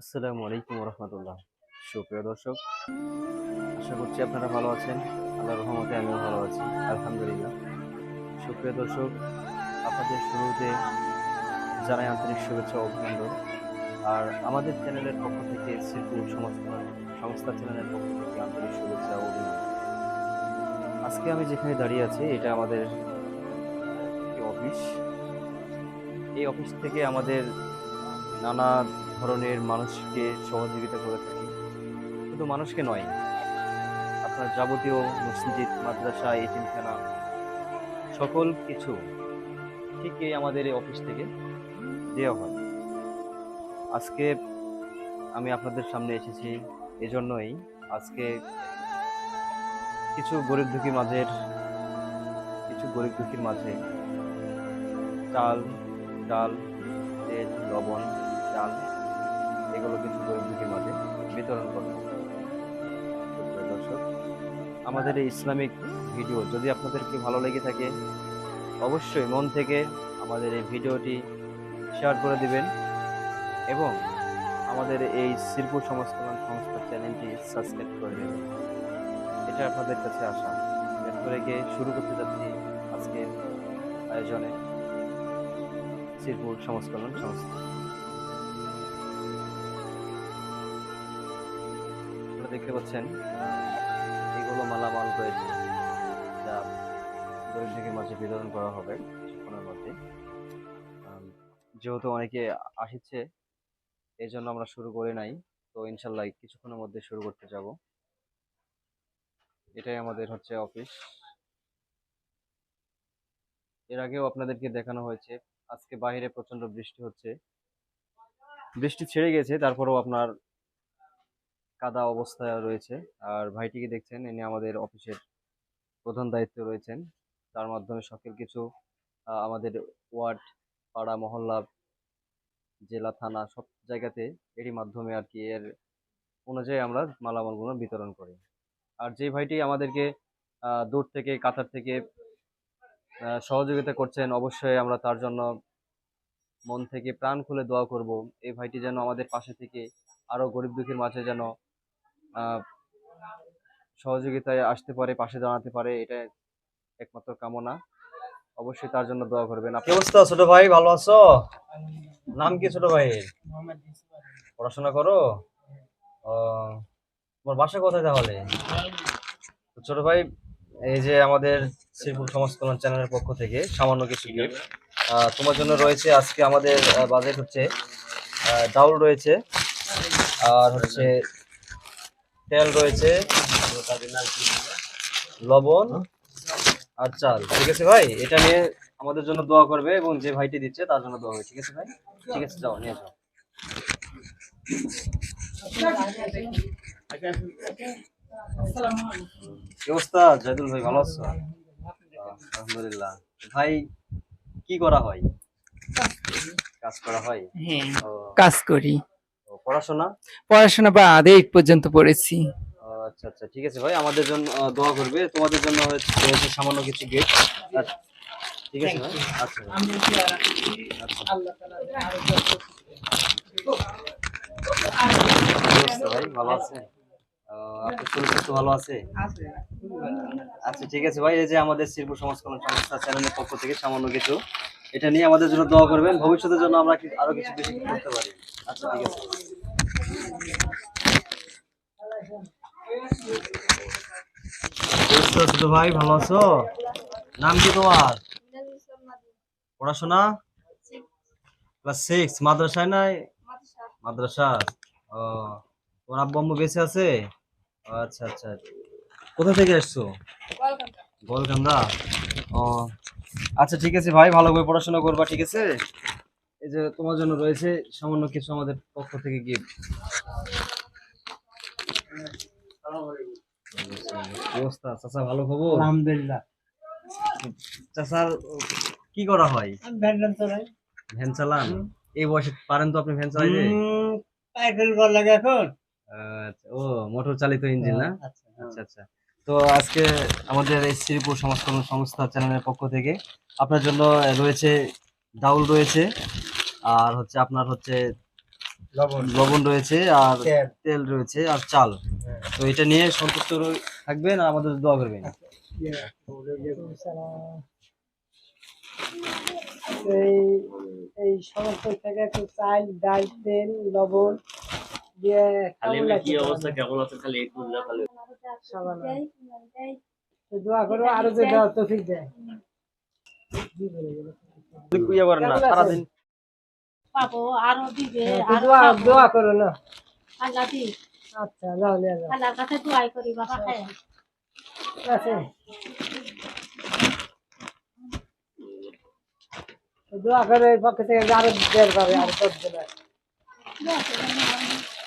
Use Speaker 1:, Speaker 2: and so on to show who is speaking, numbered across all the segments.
Speaker 1: আসসালামু আলাইকুম রহমতুল্লাহ সুপ্রিয় দর্শক, আশা করছি আপনারা ভালো আছেন। আল্লাহ রহমতে আমিও ভালো আছি, আলহামদুলিল্লাহ। সুপ্রিয় দর্শক, আপনাদের শুরুতে জানাই আন্তরিক শুভেচ্ছা অভিনন্দন। আর আমাদের চ্যানেলের পক্ষ থেকে সিরপুর সংস্থা সংস্থা চ্যানেলের পক্ষ থেকে আন্তরিক শুভেচ্ছা অভিনন্দন। আজকে আমি যেখানে দাঁড়িয়ে আছি, এটা আমাদের অফিস। এই অফিস থেকে আমাদের নানা ধরনের মানুষকে সহযোগিতা করে থাকি। শুধু মানুষকে নয়, আপনার যাবতীয় মসজিদ, মাদ্রাসা, এতিমখানা, সকল কিছু ঠিক এই আমাদের এই অফিস থেকে দেওয়া হয়। আজকে আমি আপনাদের সামনে এসেছি এজন্যই আজকে কিছু গরিব দুঃখী মাঝের কিছু গরিব দুঃখীর মাঝে চাল, ডাল তেল লবণ, চাল, এগুলো কিছু গরিব মাঝে বিতরণ করব দর্শক, আমাদের এই ইসলামিক ভিডিও যদি আপনাদেরকে ভালো লেগে থাকে, অবশ্যই মন থেকে আমাদের এই ভিডিওটি শেয়ার করে দিবেন এবং আমাদের এই শিল্প সংস্করণ সংস্থার চ্যানেলটি সাবস্ক্রাইব করে দেবেন। এটা আপনাদের কাছে আসা। ব্যস্ত গিয়ে শুরু করতে যাচ্ছি আজকের আয়োজনে। শিল্প সংস্করণ সংস্থা দেখতে পাচ্ছেন, এগুলো মালামাল রয়েছে যা গরিব থেকে মাঝে বিতরণ করা হবে কিছুক্ষণের মধ্যে। যেহেতু অনেকে আসছে এই জন্য আমরা শুরু করি নাই, তো ইনশাল্লাহ কিছুক্ষণের মধ্যে শুরু করতে যাব। এটাই আমাদের হচ্ছে অফিস। এর আগেও আপনাদেরকে দেখানো হয়েছে আজকে বাইরে প্রচণ্ড বৃষ্টি হচ্ছে। বৃষ্টি ছেড়ে গেছে, তারপরেও আপনার কাদা অবস্থায় রয়েছে। আর ভাইটিকে দেখছেন? ইনি আমাদের অফিসের প্রধান দায়িত্বে রয়েছেন। তার মাধ্যমে সকল কিছু আমাদের ওয়ার্ড, পাড়া, মহল্লা, জেলা, থানা, সব জায়গাতে এরই মাধ্যমে আর কি এর অনুযায়ী আমরা মালামালগুলো বিতরণ করি। আর যে ভাইটি আমাদেরকে দূর থেকে, কাতার থেকে সহযোগিতা করছেন, অবশ্যই আমরা তার জন্য মন থেকে প্রাণ খুলে দোয়া করব। এই ভাইটি যেন আমাদের পাশে থেকে আরও গরিব দুঃখীর মাঝে যেন সহযোগিতায় আসতে পারে, পাশে দাঁড়াতে পারে এটা একমাত্র কামনা। অবশ্যই তার জন্য দোয়া করবেন। কি অবস্থা ছোট ভাই? ভালো আছো? নাম কি ছোট ভাই? পড়াশোনা করো? তোমার বাসা কোথায় তাহলে? ছোট ভাই, এই যে আমাদের শ্রীপুর সমাজ কল্যাণ চ্যানেলের পক্ষ থেকে সামান্য কিছু গিফট তোমার জন্য রয়েছে আজকে আমাদের বাজেট হচ্ছে ডাউল রয়েছে, আর হচ্ছে তেল রয়েছে, লবণ আর চাল। ঠিক আছে ভাই? এটা নিয়ে আমাদের জন্য দোয়া করবে এবং যে ভাইটি দিচ্ছে তার জন্য দোয়া হবে। ঠিক আছে ভাই? ঠিক আছে, যাও, নিয়ে যাও। কি অবস্থা? জাহিদুল ভাই, ভালো আছো? আলহামদুলিল্লাহ। ভাই কি করা হয়? কাজ করা হয়?
Speaker 2: হ্যাঁ কাজ করি।
Speaker 1: পড়াশোনা?
Speaker 2: পড়াশোনা বা আদে এইট পর্যন্ত পড়েছি।
Speaker 1: আচ্ছা আচ্ছা ঠিক আছে ভাই আমাদের জন্য দোয়া করবে। তোমাদের জন্য রয়েছে সামান্য কিছু গিফট ঠিক আছে ভাই? আচ্ছা ভাই। কি ভাই ভালো আছে? ভালো আছে? আচ্ছা ঠিক আছে ভাই এই যে আমাদের শিল্প সমাজ কল্যাণ সংস্থা চ্যানেলের পক্ষ থেকে সামান্য কিছু এটা নিয়ে আমাদের জন্য দোয়া করবেন ভবিষ্যতের জন্য আমরা আরও কিছু বেশি করতে পারি? আচ্ছা ঠিক আছে। ছোট ভাই ভালো আছো? নাম কি তোমার? পড়াশোনা? ক্লাস সিক্স মাদ্রাসায় নাই? মাদ্রাসা। ও তোমার আব্বু আম্মু বেঁচে আছে? আচ্ছা আচ্ছা। কোথা থেকে এসছো? গোলকান্দা ও আচ্ছা ঠিক আছে ভাই ভালো করে পড়াশোনা করবা ঠিক আছে? এই যে তোমার জন্য রয়েছে সামান্য কিছু আমাদের পক্ষ থেকে গিফট অবস্থা চাচা ভালো খবর?
Speaker 2: আলহামদুলিল্লাহ।
Speaker 1: চাচার কি করা হয়?
Speaker 2: ভ্যান চালাই।
Speaker 1: ভ্যান চালান? এই বয়সে পারেন তো আপনি ভ্যান চালাইতে?
Speaker 2: কর লাগে এখন।
Speaker 1: আচ্ছা, ও মোটর চালিত ইঞ্জিন না?
Speaker 2: আচ্ছা
Speaker 1: আচ্ছা আচ্ছা তো আজকে আমাদের এই শ্রীপুর সমাজকর্ম সংস্থা চ্যানেলের পক্ষ থেকে আপনার জন্য রয়েছে ডাউল রয়েছে আর হচ্ছে আপনার হচ্ছে
Speaker 2: লবণ।
Speaker 1: লবণ রয়েছে আর
Speaker 2: তেল।
Speaker 1: রয়েছে আর চাল।
Speaker 2: হ্যাঁ।
Speaker 1: তো এটা নিয়ে সন্তুষ্ট থাকবেন আর আমাদের দোয়া করবেন।
Speaker 2: এই এই সমস্ত থেকে একটু চাল ডাল তেল লবণ কেমন। তো দোয়া করো আরও যে তৌফিক দেয়
Speaker 3: পাবো আরও দিবে
Speaker 2: হ্যাঁ, দোয়া করো না
Speaker 3: আল্লাহ দিক
Speaker 2: আচ্ছা যাও নিয়ে যাও
Speaker 3: আল্লাহর কাছে দোয়াই করি বাবা
Speaker 2: আছে তো দোয়া করে পক্ষ থেকে আরও বের করে আরও দশ দিন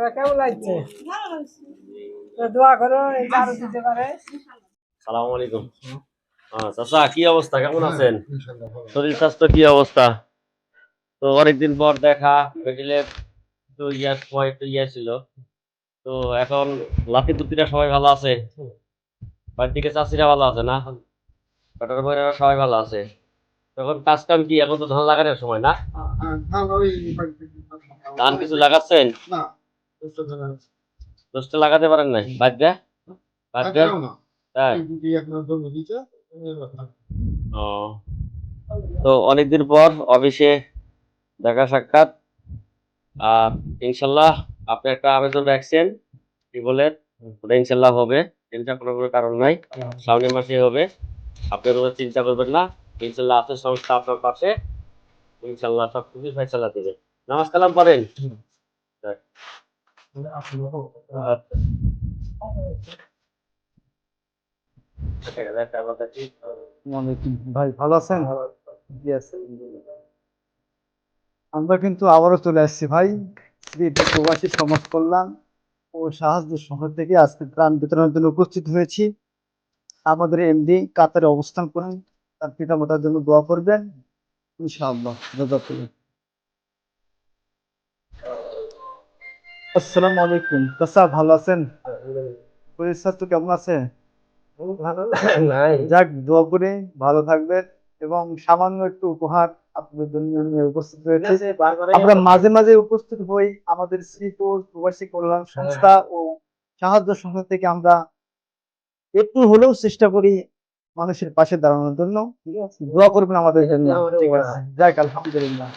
Speaker 2: টাস কেমন লাগছে? তো দোয়া করো আরও দিতে পারে।
Speaker 4: সালাম আলাইকুম। হ্যাঁ চাচা কি অবস্থা? কেমন আছেন? শরীর স্বাস্থ্য কি অবস্থা? তো অনেকদিন পর দেখা মিডিলে তো ইয়ার সময় একটু ইয়ে ছিল। তো এখন লাতি দুতিরা সবাই ভালো আছে? বাড়ির দিকে চাষিরা ভালো আছে না? পেটার বইরা সবাই ভালো আছে? তখন কাজ কাম কি? এখন তো ধান লাগানোর সময় না? ধান কিছু লাগাচ্ছেন? দোষটা লাগাতে পারেন নাই? বাদ বাদ তাই। ও। তো অনেকদিন পর অফিসে দেখা সাক্ষাৎ। আর ইনশাল্লাহ আপনি একটা আবেদন রাখছেন কি বলেন ওটা ইনশাল্লাহ হবে। চিন্তা করার কোনো কারণ নাই। সামনের মাসে হবে। আপনার কোনো চিন্তা করবেন না। ইনশাল্লাহ আছে সংস্থা আপনার পাশে। ইনশাল্লাহ সব কিছু ফেসলা দেবে। নামাজ কালাম পড়েন।
Speaker 5: আমরা কিন্তু আবারও চলে আসছি, ভাই। প্রবাসী সমাজ কল্যাণ ও সাহায্য শহর থেকে আজকে ত্রাণ বিতরণের জন্য উপস্থিত হয়েছি। আমাদের এমডি কাতারে অবস্থান করেন, তার পিতা মাতার জন্য দোয়া করবেন। ইনশাআল্লাহ আসসালামু আলাইকুম। চাচা ভালো আছেন? শরীর স্বাস্থ্য কেমন আছে? যাক দোয়া করে ভালো থাকবেন এবং সামান্য একটু উপহার আপনাদের জন্য উপস্থিত হয়েছে। আমরা মাঝে মাঝে উপস্থিত হই আমাদের শ্রীপুর প্রবাসী কল্যাণ সংস্থা ও সাহায্য সংস্থা থেকে আমরা একটু হলেও চেষ্টা করি মানুষের পাশে দাঁড়ানোর জন্য। দোয়া করবেন আমাদের জন্য। ঠিক আছে যাক আলহামদুলিল্লাহ।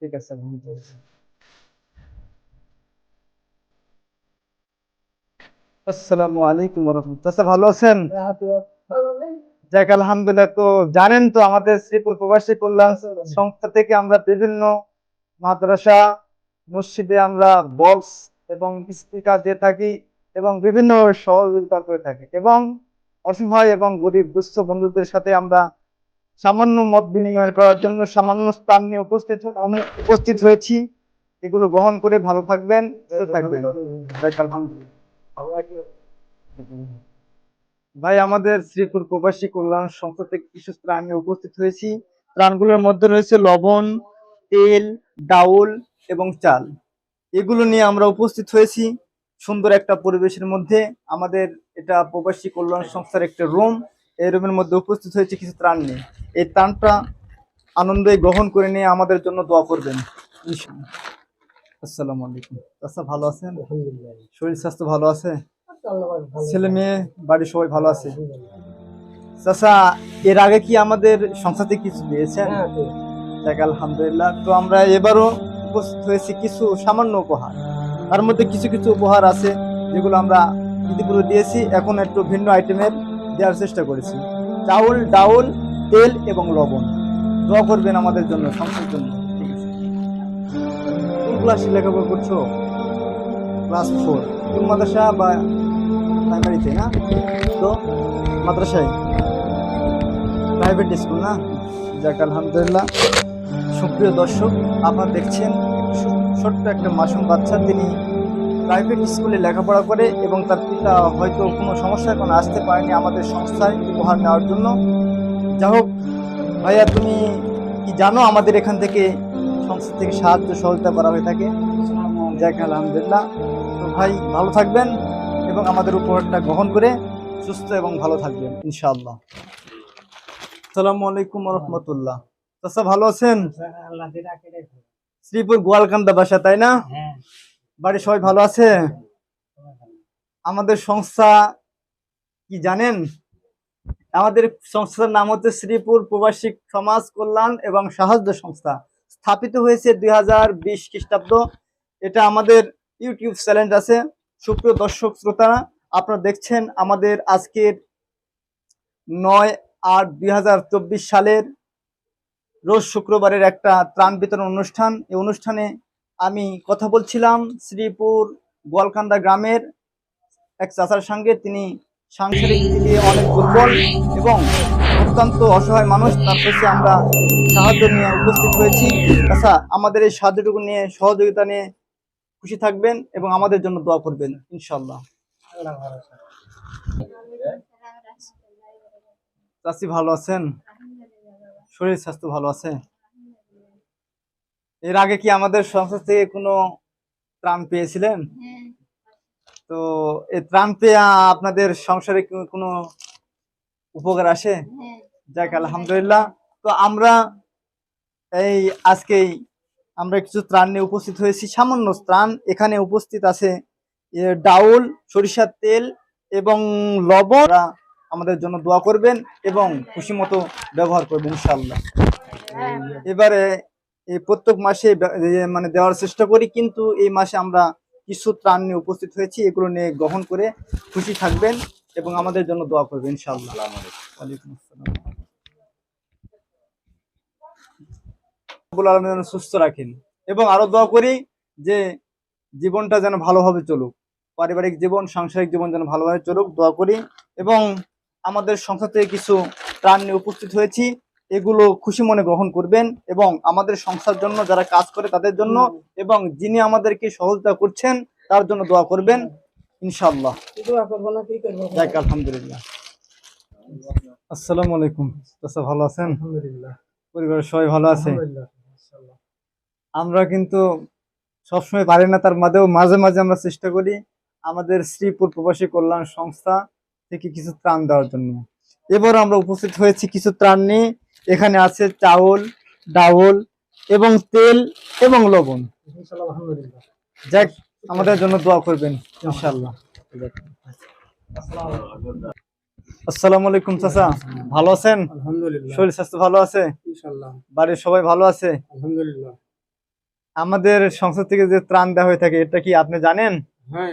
Speaker 5: ঠিক আছে আসসালামু আলাইকুম আচ্ছা, ভালো আছেন? আলহামদুলিল্লাহ তো জানেন তো আমাদের শ্রীপুর প্রবাসী কল্যাণ সংস্থা থেকে আমরা বিভিন্ন মাদ্রাসা মসজিদে আমরা বক্স এবং স্পিকার দিয়ে থাকি এবং বিভিন্ন সহযোগিতা করে থাকি এবং অসহায় এবং গরিব দুস্থ বন্ধুদের সাথে আমরা সামান্য মত বিনিময় করার জন্য সামান্য স্থান নিয়ে উপস্থিত উপস্থিত হয়েছি। এগুলো গ্রহণ করে ভালো থাকবেন থাকবেন। ভাই, আমাদের শ্রীপুর প্রবাসী কল্যাণ সংস্থা থেকে কিছু ত্রাণ উপস্থিত হয়েছি। ত্রাণগুলোর মধ্যে রয়েছে লবণ, তেল, ডাউল এবং চাল। এগুলো নিয়ে আমরা উপস্থিত হয়েছি সুন্দর একটা পরিবেশের মধ্যে। আমাদের এটা প্রবাসী কল্যাণ সংস্থার একটা রুম। এই রুমের মধ্যে উপস্থিত হয়েছে কিছু ত্রাণ নিয়ে। এই ত্রাণটা আনন্দে গ্রহণ করে নিয়ে আমাদের জন্য দোয়া করবেন। আসসালামু আলাইকুম। আচ্ছা ভালো আছেন? শরীর স্বাস্থ্য ভালো আছে? ছেলে মেয়ে বাড়ির সবাই ভালো আছে? চাচা এর আগে কি আমাদের সংস্থাতে কিছু দিয়েছেন? যাক আলহামদুলিল্লাহ। তো আমরা এবারও উপস্থিত হয়েছি কিছু সামান্য উপহার। তার মধ্যে কিছু কিছু উপহার আছে যেগুলো আমরা ইতিপূর্বে দিয়েছি। এখন একটু ভিন্ন আইটেমের দেওয়ার চেষ্টা করেছি। চাউল ডাউল তেল এবং লবণ। দোয়া করবেন আমাদের জন্য সংসার জন্য। ক্লাসে লেখাপড়া করছ? Class four. কোন মাদ্রাসা বা প্রাইমারিতে না? তো মাদ্রাসায়? প্রাইভেট স্কুল না? যাক, আলহামদুলিল্লাহ। সুপ্রিয় দর্শক, আপনারা দেখছেন ছোট্ট একটা মাসুম বাচ্চা। তিনি প্রাইভেট স্কুলে লেখাপড়া করে এবং তার পিতা হয়তো কোনো সমস্যার কারণে আসতে পারেনি আমাদের সংস্থায় উপহার নেওয়ার জন্য। যাই হোক, ভাইয়া, তুমি কি জানো আমাদের এখান থেকে সংস্থা থেকে সাহায্য সহযোগিতা করা হয়ে থাকে। যাক, আলহামদুলিল্লাহ। তো ভাই, ভালো থাকবেন এবং আমাদের উপহারটা গ্রহণ করে সুস্থ এবং ভালো থাকবেন, ইনশাআল্লাহ। আসসালামু আলাইকুম রহমতুল্লাহ চাচা, ভালো আছেন। শ্রীপুর গোয়ালকান্দা বাসা, তাই না? বাড়ির সবাই ভালো আছে? আমাদের সংস্থা কি জানেন? আমাদের সংস্থার নাম হচ্ছে শ্রীপুর প্রবাসী সমাজ কল্যাণ এবং সাহায্য সংস্থা। স্থাপিত হয়েছে দুই হাজার বিশ খ্রিস্টাব্দ। এটা আমাদের ইউটিউব চ্যানেল আছে। সুপ্রিয় দর্শক শ্রোতারা আপনারা দেখছেন আমাদের আজকের নয় আট দুই সালের রোজ শুক্রবারের একটা ত্রাণ বিতরণ অনুষ্ঠান। এই অনুষ্ঠানে আমি কথা বলছিলাম শ্রীপুর গোয়ালকান্দা গ্রামের এক চাচার সঙ্গে। তিনি সাংসারিক দিক অনেক দুর্বল এবং অত্যন্ত অসহায় মানুষ, তার কাছে আমরা সাহায্য নিয়ে উপস্থিত হয়েছি। আচ্ছা আমাদের এই সাহায্যটুকু নিয়ে, সহযোগিতা নিয়ে খুশি থাকবেন এবং আমাদের জন্য দোয়া করবেন ইনশাল্লাহ চাষি ভালো আছেন? শরীর স্বাস্থ্য ভালো আছে? এর আগে কি আমাদের সংস্থা থেকে কোনো ত্রাণ পেয়েছিলেন? তো এই ত্রাণ পেয়ে আপনাদের সংসারে কোনো উপকার আসে? যাক আলহামদুলিল্লাহ। তো আমরা এই আজকেই আমরা কিছু ত্রাণ নিয়ে উপস্থিত হয়েছি। সামান্য ত্রাণ। এখানে উপস্থিত আছে ডাউল সরিষার তেল এবং লবণ। আমাদের জন্য দোয়া করবেন এবং খুশি মতো ব্যবহার করবেন ইনশাল্লাহ এবারে এই প্রত্যেক মাসে মানে দেওয়ার চেষ্টা করি কিন্তু এই মাসে আমরা কিছু ত্রাণ নিয়ে উপস্থিত হয়েছি এগুলো নিয়ে গ্রহণ করে খুশি থাকবেন এবং আমাদের জন্য দোয়া করবেন ইনশাল্লাহ ওয়ালাইকুম আসসালাম। রব্বুল আলামিন যেন সুস্থ রাখেন এবং আরও দোয়া করি যে জীবনটা যেন ভালোভাবে চলুক পারিবারিক জীবন সাংসারিক জীবন যেন ভালোভাবে চলুক দোয়া করি এবং আমাদের সংস্থা থেকে কিছু ত্রাণ নিয়ে উপস্থিত হয়েছি। এগুলো খুশি মনে গ্রহণ করবেন এবং আমাদের সংস্থার জন্য যারা কাজ করে তাদের জন্য এবং যিনি আমাদেরকে সহযোগিতা করছেন তার জন্য দোয়া করবেন যাক আলহামদুলিল্লাহ। আসসালামু আলাইকুম। চাচা ভালো আছেন?
Speaker 2: আলহামদুলিল্লাহ।
Speaker 5: পরিবারের সবাই ভালো আছে? আমরা কিন্তু সবসময় পারি না তার মাঝেও মাঝে মাঝে আমরা চেষ্টা করি আমাদের শ্রীপুর প্রবাসী কল্যাণ সংস্থা থেকে কিছু ত্রাণ দেওয়ার জন্য। এবার আমরা উপস্থিত হয়েছি কিছু ত্রাণ নিয়ে। এখানে আছে চাউল ডাউল এবং তেল এবং লবণ। যাক আমাদের জন্য দোয়া করবেন ইনশাল্লাহ আসসালামু আলাইকুম চাচা ভালো আছেন?
Speaker 2: আলহামদুলিল্লাহ।
Speaker 5: শরীর স্বাস্থ্য ভালো আছে?
Speaker 2: ইনশাআল্লাহ।
Speaker 5: বাড়ির সবাই ভালো আছে?
Speaker 2: আলহামদুলিল্লাহ।
Speaker 5: আমাদের সংস্থা থেকে যে ত্রাণ দেওয়া হয়ে থাকে এটা কি আপনি জানেন?
Speaker 2: হ্যাঁ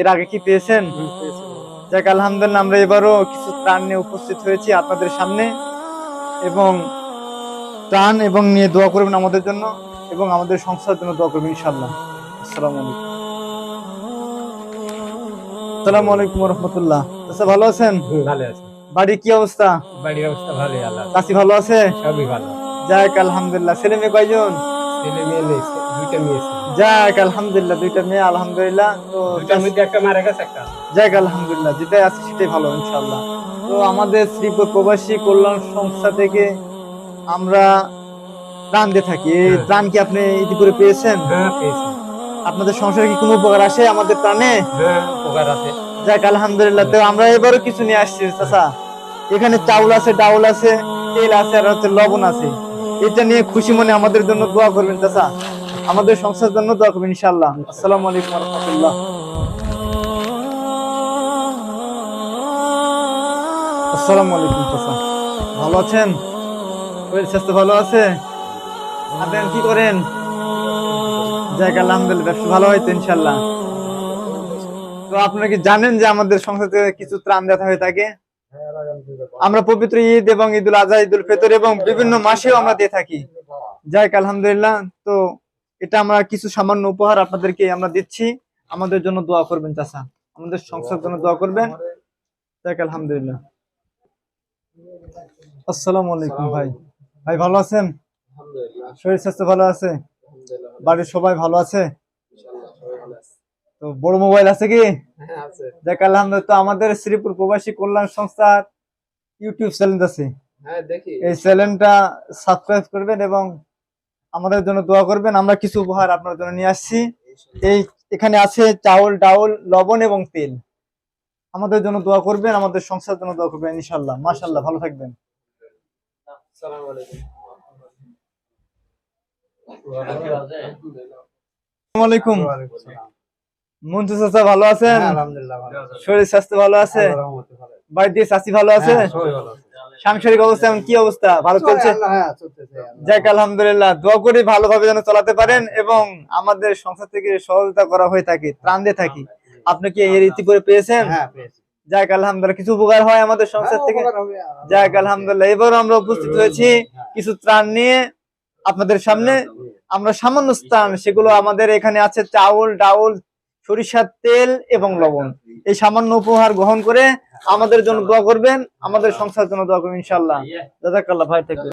Speaker 5: এর আগে কি পেয়েছেন? যাক আলহামদুলিল্লাহ আমরা এবারও কিছু ত্রাণ নিয়ে উপস্থিত হয়েছি আপনাদের সামনে। এবং ত্রাণ এবং নিয়ে দোয়া করবেন আমাদের জন্য এবং আমাদের সংস্থার জন্য দোয়া করবেন ইনশাল্লাহ আসসালামু আলাইকুম। আসসালামু আলাইকুম রহমতুল্লাহ আচ্ছা ভালো আছেন?
Speaker 2: ভালো আছে।
Speaker 5: বাড়ির কি অবস্থা?
Speaker 2: বাড়ির অবস্থা ভালোই আল্লাহ
Speaker 5: চাষি ভালো আছে?
Speaker 2: সবই ভালো।
Speaker 5: যাক আলহামদুলিল্লাহ। ছেলে মেয়ে কয়জন?
Speaker 2: ছেলে মেয়ে দুইটা মেয়ে।
Speaker 5: যাক আলহামদুলিল্লাহ দুইটা মেয়ে আলহামদুলিল্লাহ। তো
Speaker 2: একটা মারা গেছে একটা।
Speaker 5: যাক আলহামদুলিল্লাহ যেটাই আছে সেটাই ভালো ইনশাল্লাহ তো আমাদের শ্রীপুর প্রবাসী কল্যাণ সংস্থা থেকে আমরা দিয়ে থাকি। এই
Speaker 2: হ্যাঁ।
Speaker 5: কি আপনি ইতিপূর্বে পেয়েছেন?
Speaker 2: হ্যাঁ পেয়েছি।
Speaker 5: আপনাদের সংসারে কি কোনো উপকার আসে আমাদের প্রাণে
Speaker 2: হ্যাঁ উপকার আছে।
Speaker 5: যাক আলহামদুলিল্লাহ তো আমরা এবারও কিছু নিয়ে আসছি চাচা। এখানে চাউল আছে ডাউল আছে তেল আছে আর হচ্ছে লবণ আছে। এটা নিয়ে খুশি মনে আমাদের জন্য দোয়া করবেন চাচা। আমাদের সংসার জন্য দোয়া করবেন ইনশাআল্লাহ। আসসালামু আলাইকুম রহমতুল্লাহ। আসসালামু আলাইকুম ভালো আছেন? শরীর স্বাস্থ্য ভালো আছে? আপনি কি করেন? যাক, আলহামদুলিল্লাহ, ব্যবসা ভালো হয়তো ইনশাল্লাহ তো আপনারা কি জানেন যে আমাদের সংস্থা থেকে কিছু ত্রাণ দেওয়া হয়ে থাকে? আমরা পবিত্র ঈদ এবং ঈদুল আজহা, ঈদুল ফিতর এবং বিভিন্ন মাসেও আমরা দিয়ে থাকি। যাক, আলহামদুলিল্লাহ। তো এটা আমরা কিছু সামান্য উপহার আপনাদেরকে আমরা দিচ্ছি। আমাদের জন্য দোয়া করবেন চাচা। আমাদের সংসার জন্য দোয়া করবেন। আলহামদুলিল্লাহ। আসসালামু আলাইকুম ভাই। ভাই ভালো আছেন? শরীর স্বাস্থ্য ভালো আছে? বাড়ির সবাই ভালো আছে? তো বড় মোবাইল আছে কি? দেখ আলহামদুলিল্লাহ তো আমাদের শ্রীপুর প্রবাসী কল্যাণ সংস্থার ইউটিউব চ্যানেল আছে। এই চ্যানেলটা সাবস্ক্রাইব করবেন এবং আমাদের জন্য দোয়া করবেন। আমরা কিছু উপহার আপনার জন্য নিয়ে আসছি। এই এখানে আছে চাউল ডাউল লবণ এবং তেল। আমাদের জন্য দোয়া করবেন আমাদের সংসার জন্য দোয়া করবেন ইনশাল্লাহ মাশাল্লাহ ভালো থাকবেন। চাচা ভালো আছেন? শরীর স্বাস্থ্য ভালো আছে? বাড়িতে চাচি ভালো আছে। সাংসারিক অবস্থা কি অবস্থা? ভালো চলছে? যাক আলহামদুলিল্লাহ। দোয়া করি ভালোভাবে যেন চালাতে পারেন এবং আমাদের সংসার থেকে সহযোগিতা করা হয়ে থাকে ত্রাণ দিয়ে থাকি। আপনি কি এর ইতি করে পেয়েছেন? যাক আলহামদুলিল্লাহ কিছু উপকার হয় আমাদের সংসার থেকে। যাক আলহামদুলিল্লাহ এবারও আমরা উপস্থিত হয়েছি। কিছু ত্রাণ নিয়ে আপনাদের সামনে। আমরা সামান্য স্থান সেগুলো আমাদের এখানে আছে চাউল ডাউল সরিষার তেল এবং লবণ। এই সামান্য উপহার গ্রহণ করে আমাদের জন্য দোয়া করবেন, আমাদের সংসার জন্য দোয়া করবেন ইনশাল্লাহ জাজাকাল্লাহ ভাই থেকে